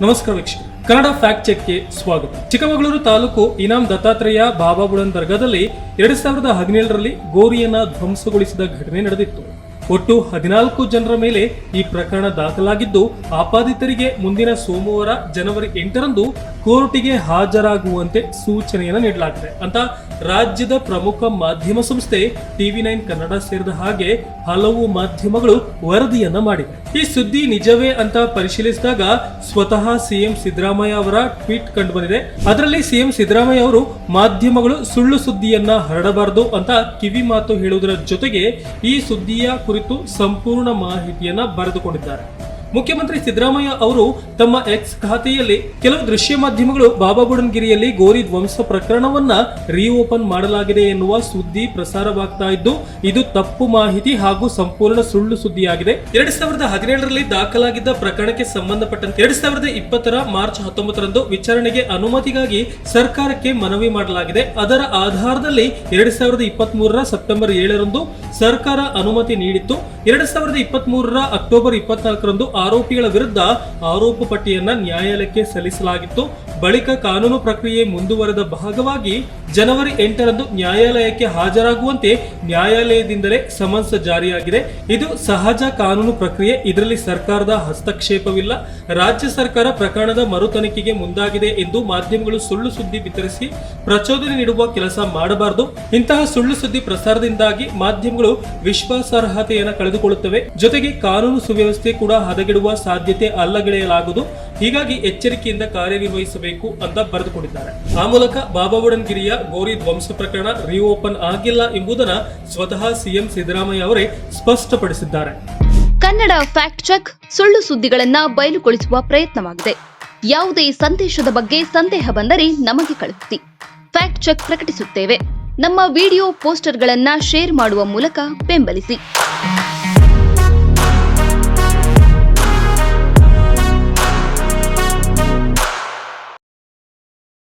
ನಮಸ್ಕಾರ ವೀಕ್ಷಕರು. ಕನ್ನಡ ಫ್ಯಾಕ್ಟ್ ಚೆಕ್ಗೆ ಸ್ವಾಗತ. ಚಿಕ್ಕಮಗಳೂರು ತಾಲೂಕು ಇನಾಮ್ ದತ್ತಾತ್ರೇಯ ಬಾಬಾ ಬುಡನ್ ದರ್ಗಾದಲ್ಲಿ ಎರಡ್ ಸಾವಿರದ ಹದಿನೇಳರಲ್ಲಿ ಗೋರಿಯನ್ನ ಧ್ವಂಸಗೊಳಿಸಿದ ಘಟನೆ ನಡೆದಿತ್ತು. ಒಟ್ಟು ಹದಿನಾಲ್ಕು ಜನರ ಮೇಲೆ ಈ ಪ್ರಕರಣ ದಾಖಲಾಗಿದ್ದು, ಆಪಾದಿತರಿಗೆ ಮುಂದಿನ ಸೋಮವಾರ ಜನವರಿ ಎಂಟರಂದು ಕೋರ್ಟಿಗೆ ಹಾಜರಾಗುವಂತೆ ಸೂಚನೆಯನ್ನು ನೀಡಲಾಗಿದೆ. ಅಂತ ರಾಜ್ಯದ ಪ್ರಮುಖ ಮಾಧ್ಯಮ ಸಂಸ್ಥೆ ಟಿವಿ ನೈನ್ ಕನ್ನಡ ಸೇರಿದ ಹಾಗೆ ಹಲವು ಮಾಧ್ಯಮಗಳು ವರದಿಯನ್ನ ಮಾಡಿವೆ. ಈ ಸುದ್ದಿ ನಿಜವೇ ಅಂತ ಪರಿಶೀಲಿಸಿದಾಗ ಸ್ವತಃ ಸಿಎಂ ಸಿದ್ದರಾಮಯ್ಯ ಅವರ ಟ್ವೀಟ್ ಕಂಡು ಬಂದಿದೆ. ಅದರಲ್ಲಿ ಸಿಎಂ ಸಿದ್ದರಾಮಯ್ಯ ಅವರು, ಮಾಧ್ಯಮಗಳು ಸುಳ್ಳು ಸುದ್ದಿಯನ್ನ ಹರಡಬಾರದು ಅಂತ ಕಿವಿ ಮಾತು ಹೇಳುವುದರ ಜೊತೆಗೆ ಈ ಸುದ್ದಿಯ ಕುರಿತು ಸಂಪೂರ್ಣ ಮಾಹಿತಿಯನ್ನ ಬರೆದುಕೊಂಡಿದ್ದಾರೆ. ಮುಖ್ಯಮಂತ್ರಿ ಸಿದ್ದರಾಮಯ್ಯ ಅವರು ತಮ್ಮ ಎಕ್ಸ್ ಖಾತೆಯಲ್ಲಿ ಕೆಲವು ದೃಶ್ಯ ಮಾಧ್ಯಮಗಳು ಬಾಬಾಬುಡನ್ಗಿರಿಯಲ್ಲಿ ಗೋರಿ ಧ್ವಂಸ ಪ್ರಕರಣವನ್ನ ರೀಓಪನ್ ಮಾಡಲಾಗಿದೆ ಎನ್ನುವ ಸುದ್ದಿ ಪ್ರಸಾರವಾಗ್ತಾ ಇದ್ದು, ಇದು ತಪ್ಪು ಮಾಹಿತಿ ಹಾಗೂ ಸಂಪೂರ್ಣ ಸುಳ್ಳು ಸುದ್ದಿಯಾಗಿದೆ. ಎರಡ್ ಸಾವಿರದ ಹದಿನೇಳರಲ್ಲಿ ದಾಖಲಾಗಿದ್ದ ಪ್ರಕರಣಕ್ಕೆ ಸಂಬಂಧಪಟ್ಟಂತೆ ಎರಡ್ ಸಾವಿರದ ಇಪ್ಪತ್ತರ ಮಾರ್ಚ್ ಹತ್ತೊಂಬತ್ತರಂದು ವಿಚಾರಣೆಗೆ ಅನುಮತಿಗಾಗಿ ಸರ್ಕಾರಕ್ಕೆ ಮನವಿ ಮಾಡಲಾಗಿದೆ. ಅದರ ಆಧಾರದಲ್ಲಿ ಎರಡ್ ಸಾವಿರದ ಇಪ್ಪತ್ಮೂರರ ಸೆಪ್ಟೆಂಬರ್ ಏಳರಂದು ಸರ್ಕಾರ ಅನುಮತಿ ನೀಡಿತ್ತು. ಎರಡ್ ಸಾವಿರದ ಇಪ್ಪತ್ಮೂರರ ಅಕ್ಟೋಬರ್ ಇಪ್ಪತ್ನಾಲ್ಕರಂದು ಆರೋಪಿಗಳ ವಿರುದ್ಧ ಆರೋಪ ಪಟ್ಟಿಯನ್ನು ನ್ಯಾಯಾಲಯಕ್ಕೆ ಸಲ್ಲಿಸಲಾಗಿತ್ತು. ಬಳಿಕ ಕಾನೂನು ಪ್ರಕ್ರಿಯೆ ಮುಂದುವರೆದ ಭಾಗವಾಗಿ ಜನವರಿ ಎಂಟರಂದು ನ್ಯಾಯಾಲಯಕ್ಕೆ ಹಾಜರಾಗುವಂತೆ ನ್ಯಾಯಾಲಯದಿಂದಲೇ ಸಮನ್ಸ್ ಜಾರಿಯಾಗಿದೆ. ಇದು ಸಹಜ ಕಾನೂನು ಪ್ರಕ್ರಿಯೆ. ಇದರಲ್ಲಿ ಸರ್ಕಾರದ ಹಸ್ತಕ್ಷೇಪವಿಲ್ಲ. ರಾಜ್ಯ ಸರ್ಕಾರ ಪ್ರಕರಣದ ಮರು ತನಿಖೆಗೆ ಮುಂದಾಗಿದೆ ಎಂದು ಮಾಧ್ಯಮಗಳು ಸುಳ್ಳು ಸುದ್ದಿ ಬಿತ್ತರಿಸಿ ಪ್ರಚೋದನೆ ನೀಡುವ ಕೆಲಸ ಮಾಡಬಾರದು. ಇಂತಹ ಸುಳ್ಳು ಸುದ್ದಿ ಪ್ರಸಾರದಿಂದಾಗಿ ಮಾಧ್ಯಮಗಳು ವಿಶ್ವಾಸಾರ್ಹತೆಯನ್ನು ಕಳೆದುಕೊಳ್ಳುತ್ತವೆ. ಜೊತೆಗೆ ಕಾನೂನು ಸುವ್ಯವಸ್ಥೆ ಕೂಡ ಹದಗೆಡುವ ಸಾಧ್ಯತೆ ಅಲ್ಲಗೆಳೆಯಲಾಗುವುದು. ಹೀಗಾಗಿ ಎಚ್ಚರಿಕೆಯಿಂದ ಕಾರ್ಯನಿರ್ವಹಿಸಬೇಕು ಅಂತ ಬರೆದುಕೊಂಡಿದ್ದಾರೆ. ಆ ಮೂಲಕ ಬಾಬಾಬುಡನ್ಗಿರಿಯ ಗೋರಿ ಧ್ವಂಸ ಪ್ರಕರಣ ರಿಓಪನ್ ಆಗಿಲ್ಲ ಎಂಬುದನ್ನ ಸ್ವತಃ ಸಿಎಂ ಸಿದ್ದರಾಮಯ್ಯ ಅವರೇ ಸ್ಪಷ್ಟಪಡಿಸಿದ್ದಾರೆ. ಕನ್ನಡ ಫ್ಯಾಕ್ಟ್ ಚೆಕ್ ಸುಳ್ಳು ಸುದ್ದಿಗಳನ್ನ ಬಯಲುಗೊಳಿಸುವ ಪ್ರಯತ್ನವಾಗಿದೆ. ಯಾವುದೇ ಸಂದೇಶದ ಬಗ್ಗೆ ಸಂದೇಹ ಬಂದರೆ ನಮಗೆ ಕಳುಹಿಸಿ. ಫ್ಯಾಕ್ಟ್ ಚೆಕ್ ಪ್ರಕಟಿಸುತ್ತೇವೆ. ನಮ್ಮ ವಿಡಿಯೋ ಪೋಸ್ಟರ್ಗಳನ್ನ ಶೇರ್ ಮಾಡುವ ಮೂಲಕ ಬೆಂಬಲಿಸಿ.